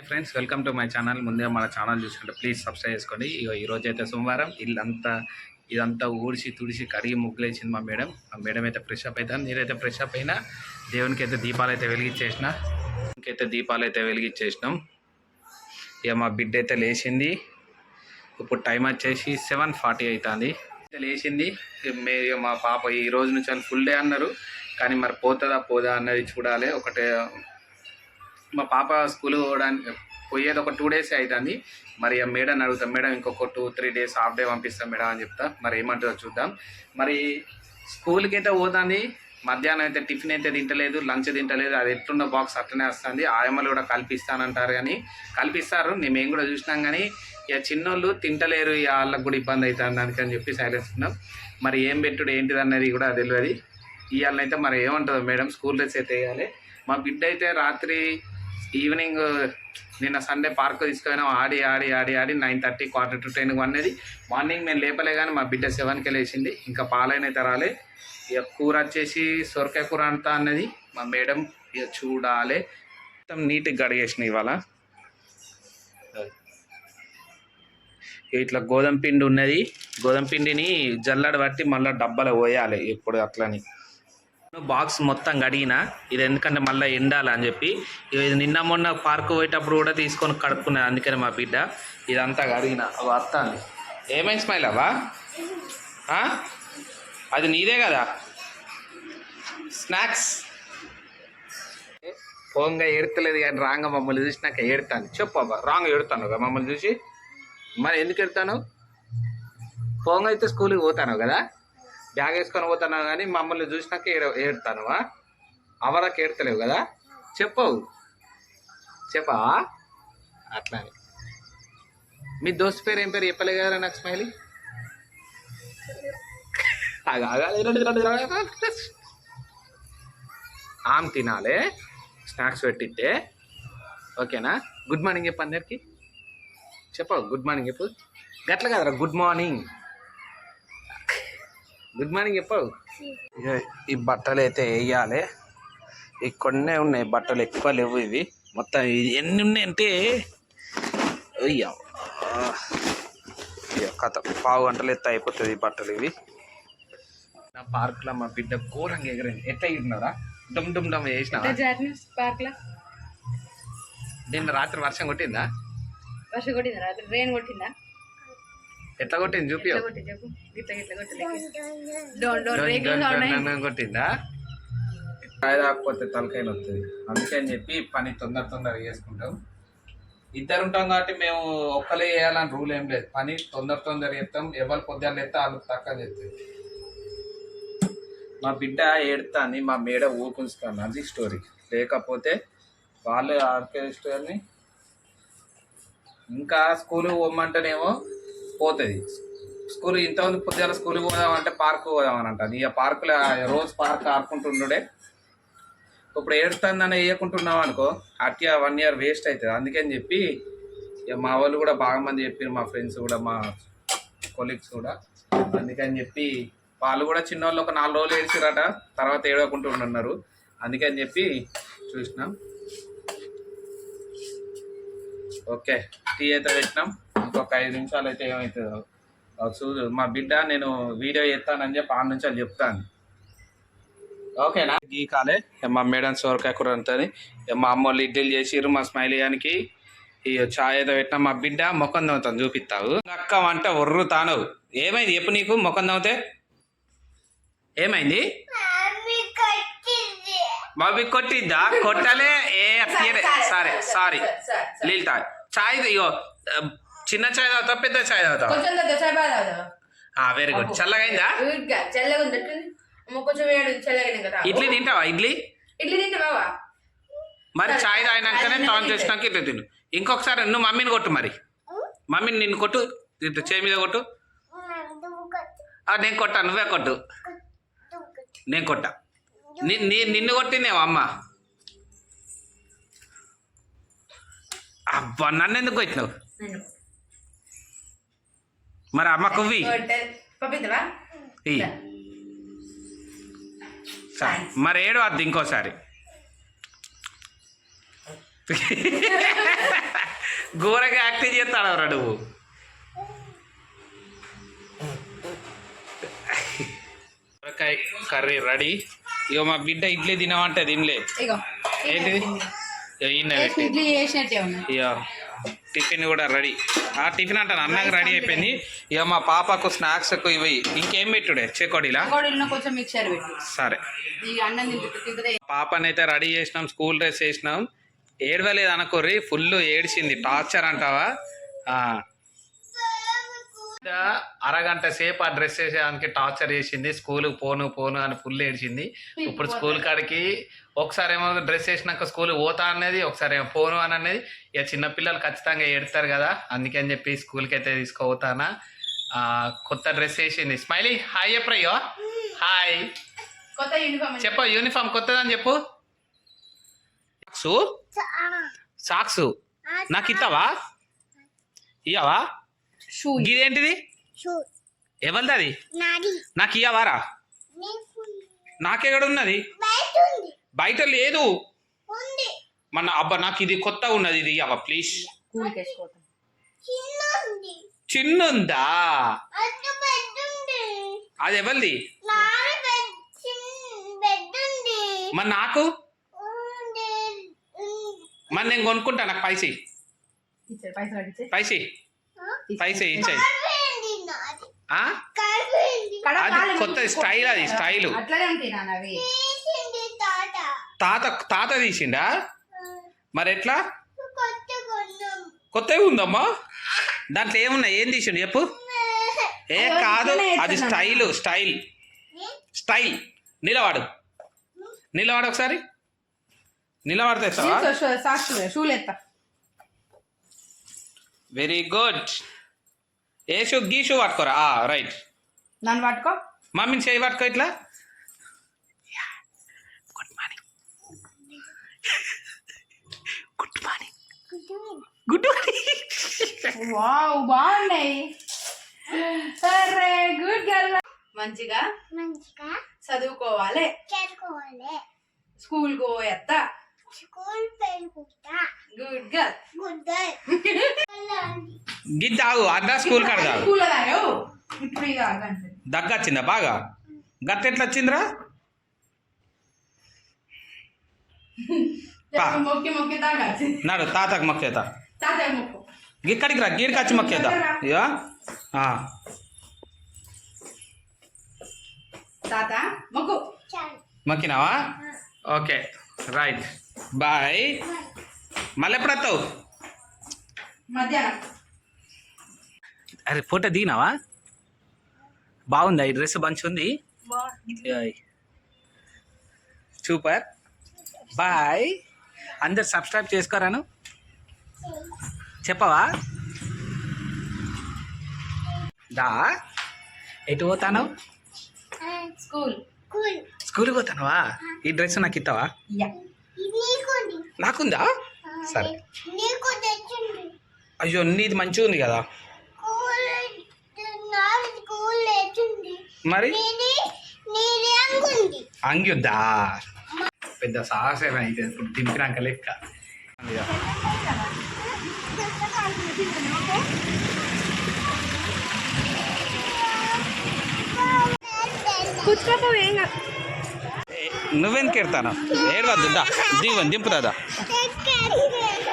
Hi friends welcome to my channel. ముందుగా మన channel చూసుకుంటే ప్లీజ్ సబ్స్క్రైబ్ చేసుకోండి. ఇక ఈ రోజు అయితే సోమవారం. ఇల్లంతా ఇదంతా ఊడిచి తుడిచి కడిగి ముగ్గులేసింది మా మేడం. ఆ మేడం అయితే ఫ్రెష్ అప్ అవుతాను నేనైతే ఫ్రెష్ అప్ అయినా దేవునికి అయితే దీపాలు అయితే వెలిగించేసిన అయితే దీపాలు అయితే వెలిగించేసినాం ఇక మా బిడ్డ అయితే లేచింది. ఇప్పుడు టైం వచ్చేసి సెవెన్ ఫార్టీ అవుతుంది అయితే లేచింది. మే ఇక మా పాప ఈ రోజు నుంచి ఫుల్ డే అన్నారు. కానీ మరి పోతుందా పోదా అన్నది చూడాలి. ఒకటే మా పాప స్కూల్ పోవడానికి పోయేది ఒక టూ డేస్ అవుతుంది మరి ఆ మేడం అడుగుతాం మేడం ఇంకొక two three days half day పంపిస్తాం మేడం అని చెప్తా. మరి ఏమంటుందో చూద్దాం. మరి స్కూల్కి అయితే పోతుంది. మధ్యాహ్నం అయితే టిఫిన్ అయితే తింటలేదు లంచ్ తింటలేదు. అది ఎట్లున్న బాక్స్ అట్లనే వస్తుంది. ఆయమ్మలు కూడా కల్పిస్తానంటారు కానీ కల్పిస్తారు. నేను మేము కూడా చూసినాం కానీ ఇక చిన్నోళ్ళు తింటలేరు. ఇక వాళ్ళకి కూడా ఇబ్బంది అవుతుంది దానికని చెప్పి సైలెన్స్ ఉన్నాం మరి ఏం పెట్టుడు ఏంటిది అన్నది కూడా తెలియదు ఇవాళనైతే మరి ఏమంటుందో మేడం స్కూల్ డ్రెస్ అయితే వేయాలి. మా బిడ్డ అయితే రాత్రి ఈవినింగ్ నిన్న సండే పార్క్ తీసుకుపోయినా. ఆడి ఆడి ఆడి ఆడి నైన్ థర్టీ క్వార్టర్ టు టెన్కి వన్నది. మార్నింగ్ మేము లేపలే కానీ మా బిడ్డ సెవెన్కి లేచింది. ఇంకా పాలైన అయితే రాలే. ఇక కూర వచ్చేసి సొరకాయ కూర అంతా అన్నది. మా మేడం ఇక చూడాలి. మొత్తం నీట్గా గడిగేసిన ఇవాళ. ఇట్లా గోధుమ పిండి ఉన్నది. గోధుమ పిండిని జల్లడ పట్టి మళ్ళీ డబ్బాలో పోయాలి ఇప్పుడు అట్లని. బాక్స్ మొత్తం కడిగిన ఇది ఎందుకంటే మళ్ళీ ఎండాలి అని చెప్పి ఇది నిన్న మొన్న పార్క్ పోయేటప్పుడు కూడా తీసుకొని కడుక్కున్నాను అందుకని మా బిడ్డ ఇదంతా కడిగిన. అవి వస్తాను ఏమైంది స్మైల్ అవ్వా? ఆ? అది నీదే కదా? స్నాక్స్? పోంగా ఎడతలేదు కానీ రాంగ మమ్మల్ని చూసినాక ఎడతాను చెప్పు అబ్బా రాంగ్ ఎడతాను కదా మమ్మల్ని చూసి? మరి ఎందుకు ఎడతాను పోంగా అయితే స్కూల్కి పోతాను కదా? బ్యాగ్ వేసుకొని పోతున్నావు కానీ మమ్మల్ని చూసినాక ఏడ ఏడుతానువా? అవరకు ఏడతలేవు కదా? చెప్పవు. చెప్పవా అట్లానే. మీ దోస్త్ పేరు ఏం పేరు చెప్పలే కదా నాకు స్మైలీ? ఆగు, ఆమ్ తినాలి స్నాక్స్ పెట్టిట్టే. ఓకేనా? గుడ్ మార్నింగ్ చెప్పు అందరికి. చెప్పవు గుడ్ మార్నింగ్ చెప్పు. గట్ల కదరా గుడ్ మార్నింగ్. గుడ్ మార్నింగ్ చెప్పవు ఈ బట్టలు అయితే వేయాలి. ఈ కొన్నే ఉన్నాయి బట్టలు ఎక్కువ లేవు ఇవి. మొత్తం ఇది ఎన్ని ఉన్నాయంటే అయ్యా. కథ. పావు గంటలు ఎత్త అయిపోతుంది ఈ బట్టలు ఇవి. నా పార్క్లో మా బిడ్డ ఘోరంగా ఎగిరింది ఎట్లా ఎగిరినారా? డుమ్ డుమ్ డమ్లో నిన్న రాత్రి వర్షం కొట్టిందా? వర్షం కొట్టిందా? రాత్రి రెయిన్ కొట్టిందా? ఎట్లా కొట్టింది? చూపి కొట్టిందా. కాయ రాకపోతే తలకాయలు వస్తుంది అందుకని చెప్పి పని తొందర తొందర చేసుకుంటాం. ఇద్దరు ఉంటాం కాబట్టి మేము ఒక్కలే చేయాలని రూల్ ఏం లేదు. పని తొందర తొందర చేస్తాం. ఎవరు పొద్దున్న ఎత్తే వాళ్ళు తక్కువ చేస్తుంది మా బిడ్డ ఏడుతాన్ని మా మేడ ఊపుంచుతాను అది స్టోరీ లేకపోతే వాళ్ళు ఆర్కెస్ట్రాని ఇంకా స్కూల్ పోమంటేనేమో పోతుంది. స్కూల్ ఇంతమంది పొద్దున స్కూల్కి పోదామంటే పార్క్ పోదామని అంటాను ఇక పార్కులో రోజు పార్క్ ఆడుకుంటుండే ఇప్పుడు ఏడుతుందని వేయకుంటున్నాం అనుకో అట్లా వన్ ఇయర్ వేస్ట్ అవుతుంది అందుకని చెప్పి ఇక మా వాళ్ళు కూడా బాగా మంది చెప్పారు మా ఫ్రెండ్స్ కూడా మా కొలీగ్స్ కూడా. అందుకని చెప్పి వాళ్ళు కూడా చిన్నవాళ్ళు ఒక నాలుగు రోజులు ఏడ్చిరట తర్వాత ఏడవకుంటున్నారు అందుకని చెప్పి చూసినాం. ఓకే టీ అయితే పెట్టినాం. ఇంకొక ఐదు నిమిషాలు అయితే ఏమవుతుందో చూడు మా బిడ్డ నేను వీడియో చేస్తానని చెప్పి ఆ నుంచి చెప్తాను ఓకేనా? గీకాలే మా మేడం సోరకాయ కూర అంతని మా అమ్మ వాళ్ళు ఇడ్లీలు చేసిర్రు మా స్మైలియానికి ఈ చాయ్ ఏదో పెట్టినా మా బిడ్డ ముఖం తవ్వుతాను చూపిస్తావు. అక్క వంట ఒర్రు తాను ఏమైంది? చెప్పు నీకు ముఖం తవ్వుతే ఏమైంది? బాబీ కొట్టిద్దా కొట్టలే. ఏ సరే సారీ తాగు చాయ్ ఇగో చిన్న చాయ్ తాగుతావు పెద్ద చాయ్ తాగుతావు? కొంచెం దగ్గర చాయ్ బాగా? వెరీ గుడ్ చల్లగైందా? చల్లగా ఉంది? అమ్మ కొంచెం వేడి ఉంది, చల్లగా ఉంది కదా. ఇడ్లీ తింటావా ఇడ్లీ? ఇడ్లీ తింటే బావా. మరి చాయ్ తాగినాకనే టాన్ చేసినాక ఇట్లా తిను. ఇంకొకసారి నువ్వు మమ్మీని కొట్టు మరి. మమ్మీని నిన్ను కొట్టు చేయి మీద కొట్టు. నేను కొట్టా నువ్వే కొట్టు. నేను కొట్టా. నిన్ను కొట్టిందేమో అమ్మ. అబ్బా నన్ను ఎందుకు నేను మరి అమ్మ కువ్వి. మరి ఏడు వద్దు ఇంకోసారి. ఘోరంగా యాక్టింగ్ చేస్తాడవరా నువ్వు. సొరకాయ కర్రీ రెడీ. ఇక మా బిడ్డ ఇడ్లీ తినమంటే తినలే. ఇగో. ఏంటిది? ఇడ్లీ ఇక టిఫిన్ కూడా రెడీ. ఆ టిఫిన్ అంటాను అన్నగా రెడీ అయిపోయింది. ఇక మా పాపకు స్నాక్స్ ఇవి ఇంకేం పెట్టుడే? చెకోడీలా? కొంచెం పెట్టు. సరే. పాపనైతే రెడీ చేసినాం స్కూల్ డ్రెస్ వేసినాం. ఏడవలేదు అనుకోర్రి ఫుల్ ఏడిచింది టార్చర్ అంటావా? అరగంట సేపు ఆ డ్రెస్ వేసేదానికి టార్చర్ చేసింది. స్కూల్ పోను పోను అని ఫుల్ ఏడిచింది ఇప్పుడు స్కూల్ కాడికి ఒకసారి ఏమో డ్రెస్ వేసినాక స్కూల్ పోతా అనేది ఒకసారి ఏమో పోను అని అనేది ఇక చిన్నపిల్లలు ఖచ్చితంగా ఏడుతారు కదా అందుకని చెప్పి స్కూల్కి అయితే తీసుకోపోతానా. కొత్త డ్రెస్ వేసింది. స్మైలీ హాయ్ చెప్పరయ్యో. హాయ్. కొత్త యూనిఫామ్ చెప్పు యూనిఫామ్ కొత్తదని చెప్పు. సాక్సు సాక్సు నాకు ఇస్తావా ఇయ్యవా? షూ ఇదేంటిది ఎవరిది అది నాకు ఇయ్యవారా? నాకెక్కడ ఉన్నది బయట లేదు. మన అబ్బా నాకు ఇది కొత్త ఉన్నది ఇది ఇయ్యవా ప్లీజ్ చిన్నుందా? అది ఎవరిది? మరి నాకు? మరి నేను కొనుక్కుంటా నాకు పైసే. పైసే. పైసే ఇచ్చాయి. ఆ? అది కొత్త స్టైల్ అది స్టైల్. తాత. తాత తీసిండా? మరి ఎట్లా? కొత్తవి ఉందమ్మా? దాంట్లో ఏమున్నాయి ఏం తీసిండు? చెప్పు. ఏ కాదు. అది. Style style. స్టైల్. నిలవాడు. నిలవాడు ఒకసారి. నిలబడితే వెరీ గుడ్ ఏ షూ గీ షూ పట్టుకోరా? రైట్ నన్ను పట్టుకో. మమ్మీని చేయి పట్టుకో ఇట్లా. Good morning good morning good morning wow బాగున్నాయి. అరే గుడ్ గర్ల్. మంచిగా మంచిగా చదువుకోవాలి. చదువుకోవాలి. స్కూల్ పోయేత్తా. స్కూల్ పెరుగుతా. Good girl. Good girl. Gidda ఆగు అడ్డా స్కూల్ కాడ స్కూల్ దాయో ఇప్పుడు ఇక ఆగండి దగ్గ వచ్చిందా బాగా? గట్ట ఎట్లా వచ్చిందిరా? పా. మొక్కి మొక్కి దాకా నాడు తాతకు మొక్కేత. ఇక్కడికి రా గీడికి వచ్చి ఇయో తాత మొక్కు. చాలు. మొక్కినావా? Okay right. బాయ్. మళ్ళీ ఎప్పుడు వస్తావు? అరే ఫోటో దిగినావా? బాగుందా? ఈ డ్రెస్ మంచి ఉంది సూపర్. బాయ్. అందరు సబ్స్క్రైబ్ చేసుకోరాను చెప్పవా? దా. ఎటు పోతాను స్కూల్. కూల్ స్కూల్కి పోతానవా? ఈ డ్రెస్ నాకు ఇస్తావా నీకుంది. నాకుందా? సరే. అయ్యో నీది మంచిగా ఉంది కదా. కూల్ నాది కూల్ తెచ్చింది. మరి? అంగుంది. అంగిద్దా? పెద్ద సాహసం అయితే ఇప్పుడు దింపినాక లెక్క. నువ్వెందుకు ఎడతాను ఏడవద్దు దా దిగు దింపుదా తెచ్చింది